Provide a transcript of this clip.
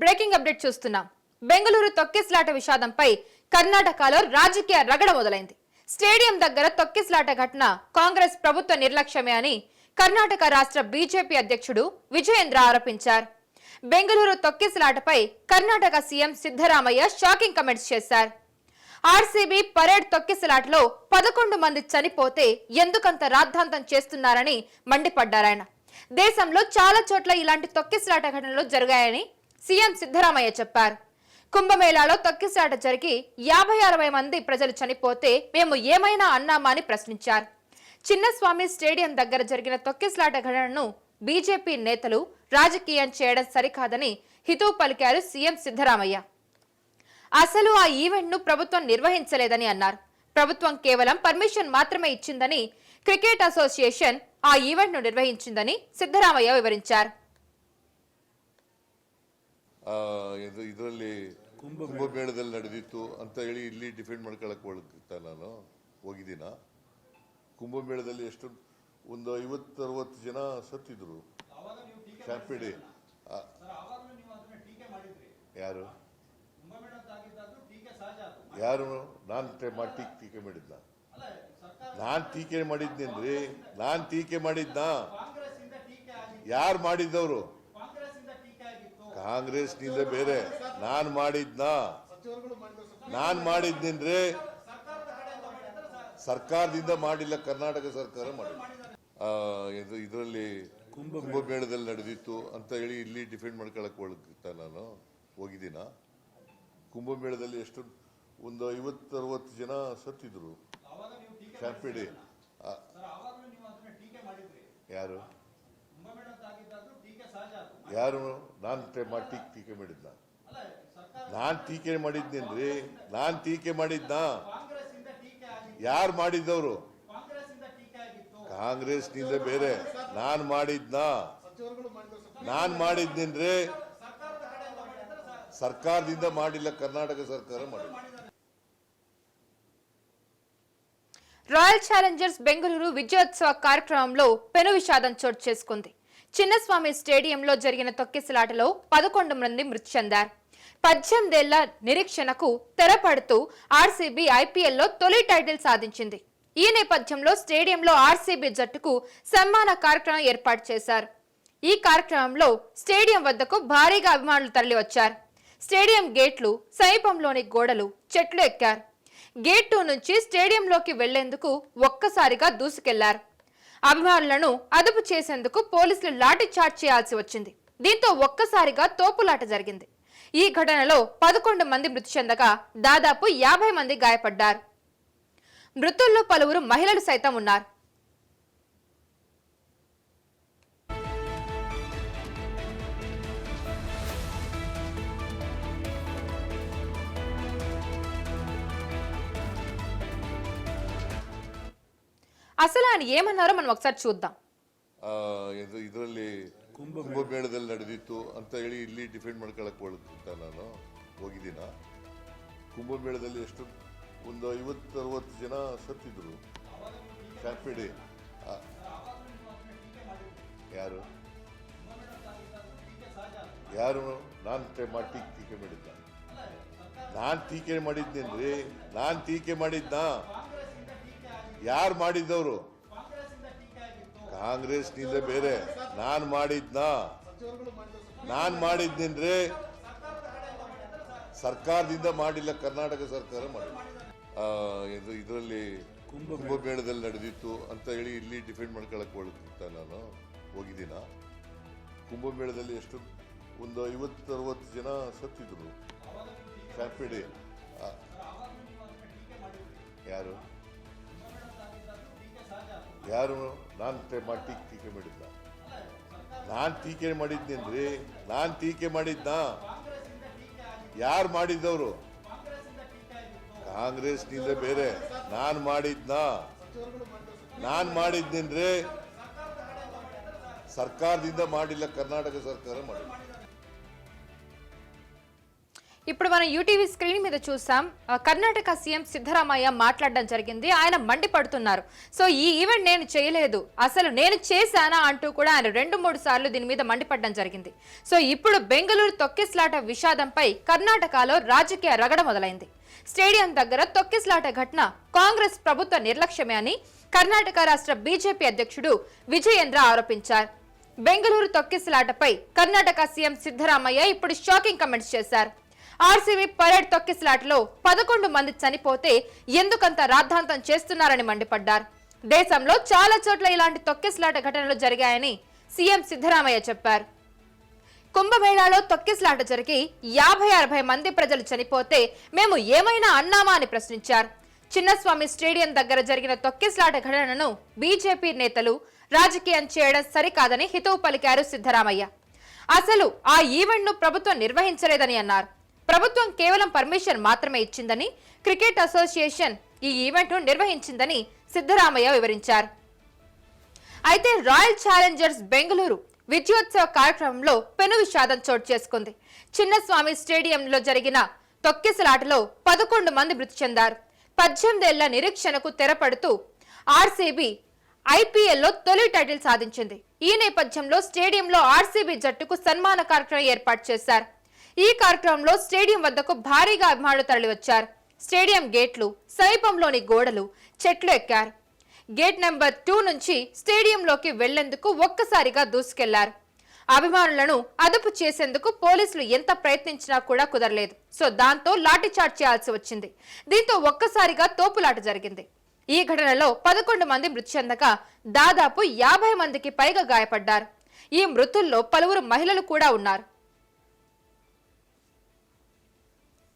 Breaking update చూస్తున్నాం. బెంగళూరు తొక్కిస్లాట విషాదంపై కర్ణాటకలో రాజకీయ రగడ మొదలైంది. స్టేడియం దగ్గర తొక్కిస్లాట ఘటన కాంగ్రెస్ ప్రభుత్వ నిర్లక్ష్యమే అని కర్ణాటక రాష్ట్ర బీజేపీ అధ్యక్షుడు విజయేంద్ర ఆరోపించారు. Bengaluru తొక్కిసలాటపై Karnataka CM Siddaramaiah shocking comments చేశారు. ఆర్సీబీ పరేడ్ తొక్కిసలాటలో పదకొండు మంది చనిపోతే ఎందుకంత రాద్ధాంతం చేస్తున్నారని మండిపడ్డారాయన. దేశంలో చాలా చోట్ల ఇలాంటి తొక్కిసలాట ఘటనలు జరిగాయని సీఎం సిద్ధరామయ్య చెప్పారు. కుంభమేళాలో తొక్కిసాట జరిగి యాభై అరవై మంది ప్రజలు చనిపోతే మేము ఏమైనా అన్నామా అని ప్రశ్నించారు. చిన్నస్వామి స్టేడియం దగ్గర జరిగిన తొక్కిసలాట ఘటనను బీజేపీ నేతలు రాజకీయం చేయడం సరికాదని హితవు పలికారు సీఎం సిద్ధరామయ్య. అసలు ఆ ఈవెంట్ను ప్రభుత్వం నిర్వహించలేదని అన్నారు. ప్రభుత్వం కేవలం పర్మిషన్ మాత్రమే ఇచ్చిందని క్రికెట్ అసోసియేషన్ ఆ ఈవెంట్ను నిర్వహించిందని సిద్ధరామయ్య వివరించారు. ಇದು ಇದರಲ್ಲಿ ಕುಂಭಮೇಳದಲ್ಲಿ ನಡೆದಿತ್ತು ಅಂತ ಹೇಳಿ ಇಲ್ಲಿ ಡಿಫೆಂಡ್ ಮಾಡ್ಕೊಳಕ್ ಹೋಗ್ತಾ ನಾನು ಹೋಗಿದ್ದೀನ. ಕುಂಭಮೇಳದಲ್ಲಿ ಎಷ್ಟು ಒಂದು ಐವತ್ತು ಅರವತ್ತು ಜನ ಸತ್ತಿದ್ರು. ಚಾಂಪಿಡಿ ಆ, ಯಾರು? ಯಾರು? ನಾನು ಟೀಕೆ ಟೀಕೆ ಮಾಡಿದ್ನ. ನಾನು ಟೀಕೆ ಮಾಡಿದ್ನೇನ್ರಿ ನಾನು ಟೀಕೆ ಮಾಡಿದ್ನ? ಯಾರು ಮಾಡಿದ್ದವರು? ಕಾಂಗ್ರೆಸ್ನಿಂದ ಬೇರೆ. ನಾನ್ ಮಾಡಿದ್ನ? ನಾನ್ ಮಾಡಿದ್ನೇನ್ರಿ? ಸರ್ಕಾರದಿಂದ ಮಾಡಿಲ್ಲ ಕರ್ನಾಟಕ ಸರ್ಕಾರ ಮಾಡಿಲ್ಲ. ಇದು ಇದರಲ್ಲಿ ಕುಂಭಮೇಳದಲ್ಲಿ ನಡೆದಿತ್ತು ಅಂತ ಹೇಳಿ ಇಲ್ಲಿ ಡಿಫೆಂಡ್ ಮಾಡ್ಕೊಳಕ್ ಹೋಗ್ತಾ ನಾನು? ಹೋಗಿದ್ದೀನ? ಕುಂಭಮೇಳದಲ್ಲಿ ಎಷ್ಟು ಒಂದು ಐವತ್ತು ಅರವತ್ತು ಜನ ಸತ್ತಿದ್ರು. ಚಾಂಪಿಡಿ ಯಾರು? ಯಾರು ನಾನು ಮಾಡಿ ಟೀಕೆ ಟೀಕೆ ಮಾಡಿದ್ನ ನಾನ್ ಟೀಕೆ ಮಾಡಿದ್ನೇನ್ರಿ ನಾನ್ ಟೀಕೆ ಮಾಡಿದ್ನ ಯಾರು ಮಾಡಿದ್ದವರು ಕಾಂಗ್ರೆಸ್ನಿಂದ ಬೇರೆ ನಾನ್ ಮಾಡಿದ್ನ ನಾನ್ ಮಾಡಿದ್ನೇನ್ರಿ ಸರ್ಕಾರದಿಂದ ಮಾಡಿಲ್ಲ ಕರ್ನಾಟಕ ಸರ್ಕಾರ ಮಾಡಿಲ್ಲ రాయల్ ఛాలెంజర్స్ బెంగళూరు విజయోత్సవ కార్యక్రమంలో పెను విషాదం చోటు చేసుకుంది చిన్నస్వామి స్టేడియంలో జరిగిన తొక్కిసలాటలో పదకొండు మంది మృతి చెందారు. పద్దెనిమిదేళ్ళ నిరీక్షణకు తెరపడుతూ ఆర్సీబీ ఐపీఎల్లో తొలి టైటిల్ సాధించింది. ఈ నేపథ్యంలో స్టేడియంలో ఆర్సీబీ జట్టుకు సన్మాన కార్యక్రమం ఏర్పాటు చేశారు. ఈ కార్యక్రమంలో స్టేడియం వద్దకు భారీగా అభిమానులు తరలివచ్చారు. స్టేడియం గేట్లు సమీపంలోని గోడలు చెట్లు ఎక్కారు. గేట్ టూ నుంచి స్టేడియంలోకి వెళ్ళేందుకు ఒక్కసారిగా దూసుకెళ్ళారు. అభిమానులను అదుపు చేసేందుకు పోలీసులు లాఠీఛార్జ్ చేయాల్సి వచ్చింది. దీంతో ఒక్కసారిగా తోపులాట జరిగింది. ఈ ఘటనలో పదకొండు మంది మృతి చెందగా దాదాపు యాభై మంది గాయపడ్డారు. మృతుల్లో పలువురు మహిళలు సైతం ఉన్నారు. అసలు ఆయన ఏమన్నారో మనం ఒకసారి చూద్దాం ಆ, ಇದು ಇದರಲ್ಲಿ ಕುಂಭಮೇಳದಲ್ಲಿ ನಡೆದಿತ್ತು ಅಂತ ಹೇಳಿ ಇಲ್ಲಿ ಡಿಫೆಂಡ್ ಮಾಡ್ಕೊಳಕ್ ಹೋಗ್ತಾ ನಾನು ಹೋಗಿದ್ದೀನ ಕುಂಭಮೇಳದಲ್ಲಿ ಎಷ್ಟು ಒಂದು ಐವತ್ತು ಅರವತ್ತು ಜನ ಸತ್ತಿದ್ರು ಚಾಂಪಿಡಿ ಆ, ಯಾರು ಯಾರು ನಾನು ಮಾಡಿ ಟೀಕೆ ಟೀಕೆ ಮಾಡಿದ್ನ ನಾನ್ ಟೀಕೆ ಮಾಡಿದ್ನೇನ್ರಿ ನಾನ್ ಟೀಕೆ ಮಾಡಿದ್ನ ಯಾರು ಮಾಡಿದ್ದವರು? ಕಾಂಗ್ರೆಸ್ನಿಂದ ಬೇರೆ. ನಾನು ಮಾಡಿದ್ನ? ನಾನು ಮಾಡಿದ್ನೇನ್ರಿ ಸರ್ಕಾರದಿಂದ ಮಾಡಿಲ್ಲ ಕರ್ನಾಟಕ ಸರ್ಕಾರ ಮಾಡಿಲ್ಲ. ಇದು ಇದರಲ್ಲಿ ಕುಂಭಮೇಳದಲ್ಲಿ ನಡೆದಿತ್ತು ಅಂತ ಹೇಳಿ ಇಲ್ಲಿ ಡಿಫೆಂಡ್ ಮಾಡ್ಕೊಳಕ್ಕೆ ಹೋಗ್ತಾ ನಾನು ಹೋಗಿದ್ದೀನ. ಕುಂಭಮೇಳದಲ್ಲಿ ಎಷ್ಟು ಒಂದು ಐವತ್ತು ಅರವತ್ತು ಜನ ಸತ್ತಿದ್ರು. ಚಾಂಪಿಡಿ ಯಾರು? ಯಾರು? ನಾನು ಮಾಡಿ ಟೀಕೆ ಟೀಕೆ ನಾನು ಟೀಕೆ ಮಾಡಿದ್ದೇನ್ರಿ ನಾನು ಟೀಕೆ ಮಾಡಿದ್ದ ಯಾರು ಮಾಡಿದ್ದವರು? ಕಾಂಗ್ರೆಸ್ನಿಂದ ಬೇರೆ. ನಾನು ಮಾಡಿದ್ನ? ನಾನು ಮಾಡಿದ್ದೇನ್ರಿ ಸರ್ಕಾರದಿಂದ ಮಾಡಿಲ್ಲ, ಕರ್ನಾಟಕ ಸರ್ಕಾರ ಮಾಡಿಲ್ಲ. ఇప్పుడు మనం యూటీవీ స్క్రీన్ మీద చూసాం. కర్ణాటక సీఎం సిద్ధరామయ్య మాట్లాడడం జరిగింది. ఆయన మండిపడుతున్నారు. సో ఈ ఈవెంట్ నేను చేయలేదు. అసలు నేను చేశానా అంటూ కూడా ఆయన రెండు మూడు సార్లు దీని మీద మండిపడడం జరిగింది. సో ఇప్పుడు బెంగళూరు తొక్కిస్లాట విషాదంపై కర్ణాటకలో రాజకీయ రగడ మొదలైంది. స్టేడియం దగ్గర తొక్కిస్లాట ఘటన కాంగ్రెస్ ప్రభుత్వ నిర్లక్ష్యమే అని కర్ణాటక రాష్ట్ర బీజేపీ అధ్యక్షుడు విజయేంద్ర ఆరోపించారు. బెంగళూరు తొక్కిసలాటపై కర్ణాటక సీఎం సిద్ధరామయ్య ఇప్పుడు షాకింగ్ కమెంట్స్ చేశారు. ఆర్సీబీ పరేడ్ తొక్కిసలాటలో పదకొండు మంది చనిపోతే ఎందుకంత రాద్ధాంతం చేస్తున్నారని మండిపడ్డారు. దేశంలో చాలా చోట్ల ఇలాంటి తొక్కిసలాట ఘటనలు జరిగాయని సీఎం సిద్ధరామయ్య చెప్పారు. కుంభమేళాలో తొక్కిసలాట జరిగి యాభై అరవై మంది ప్రజలు చనిపోతే మేము ఏమైనా అన్నామా అని ప్రశ్నించారు. చిన్నస్వామి స్టేడియం దగ్గర జరిగిన తొక్కిసలాట ఘటనను బీజేపీ నేతలు రాజకీయం చేయడం సరికాదని హితవు పలికారు సిద్ధరామయ్య. అసలు ఆ ఈవెంట్ను ప్రభుత్వం నిర్వహించలేదని అన్నారు. ప్రభుత్వం కేవలం పర్మిషన్ మాత్రమే ఇచ్చిందని క్రికెట్ అసోసియేషన్ ఈ ఈవెంట్ను నిర్వహించిందని సిద్ధరామయ్య వివరించారు. అయితే రాయల్ ఛాలెంజర్స్ బెంగళూరు విజయోత్సవ కార్యక్రమంలో పెను విషాదం చోటు చేసుకుంది. చిన్నస్వామి స్టేడియంలో జరిగిన తొక్కిసలాటలో పదకొండు మంది మృతి చెందారు. పద్దెనిమిదేళ్ళ నిరీక్షణకు తెరపడుతూ ఆర్సీబీ ఐపీఎల్లో తొలి టైటిల్ సాధించింది. ఈ నేపథ్యంలో స్టేడియంలో ఆర్సీబీ జట్టుకు సన్మాన కార్యక్రమం ఏర్పాటు చేశారు. ఈ కార్యక్రమంలో స్టేడియం వద్దకు భారీగా అభిమానులు తరలివచ్చారు. స్టేడియం గేట్లు సమీపంలోని గోడలు చెట్లు ఎక్కారు. గేట్ నెంబర్ టూ నుంచి స్టేడియంలోకి వెళ్ళేందుకు ఒక్కసారిగా దూసుకెళ్ళారు. అభిమానులను అదుపు చేసేందుకు పోలీసులు ఎంత ప్రయత్నించినా కూడా కుదరలేదు. సో దాంతో లాఠీచార్జ్ చేయాల్సి వచ్చింది. దీంతో ఒక్కసారిగా తోపులాట జరిగింది. ఈ ఘటనలో పదకొండు మంది మృతి చెందగా దాదాపు యాభై మందికి పైగా గాయపడ్డారు. ఈ మృతుల్లో పలువురు మహిళలు కూడా ఉన్నారు.